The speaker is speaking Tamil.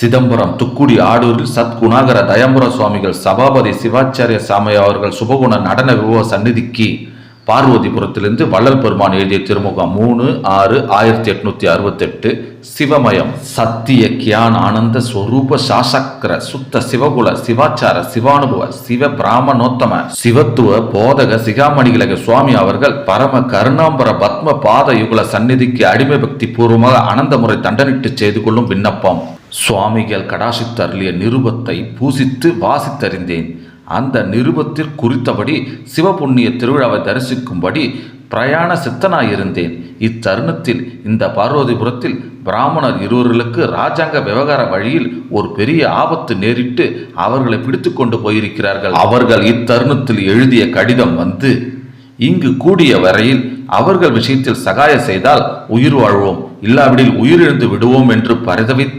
சிதம்பரம் துக்குடி ஆடூரில் சத்குணாகர தயம்புர சுவாமிகள் சபாபதி சிவாச்சாரிய சாமி அவர்கள் சுபகுண நடன விபவ சந்நிதிக்கு பார்வதிபுரத்திலிருந்து வள்ளல் பெருமான் எழுதிய திருமுகம் மூணு ஆறு ஆயிரத்தி எட்நூத்தி அறுபத்தெட்டு சிவமயம் சத்திய கியான் ஆனந்த ஸ்வரூப சாசக்கர சுத்த சிவகுல சிவாச்சார சிவானுபவ சிவ பிராமணோத்தம சிவத்துவ போதக சிகாமணிகிலக சுவாமி அவர்கள் பரம கருணாம்பர பத்ம பாத யுகுல சந்நிதிக்கு அடிமை பக்தி பூர்வமாக அனந்த முறை தண்டனிட்டு செய்து கொள்ளும் விண்ணப்பம். சுவாமிகள் கடாசித்தருளிய நிருபத்தை பூசித்து வாசித்தறிந்தேன். அந்த நிருபத்தில் குறித்தபடி சிவபுண்ணிய திருவிழாவை தரிசிக்கும்படி பிரயாண சித்தனாயிருந்தேன். இத்தருணத்தில் இந்த பார்வதிபுரத்தில் பிராமணர் இருவர்களுக்கு ராஜாங்க விவகார வழியில் ஒரு பெரிய ஆபத்து நேரிட்டு அவர்களை பிடித்து கொண்டு போயிருக்கிறார்கள். அவர்கள் இத்தருணத்தில் எழுதிய கடிதம் வந்து இங்கு கூடிய வரையில் அவர்கள் விஷயத்தில் சகாய செய்தால் உயிர் வாழ்வோம். இல்லாவிடில் உயிரிழந்து விடுவோம் என்று பரிதவித்து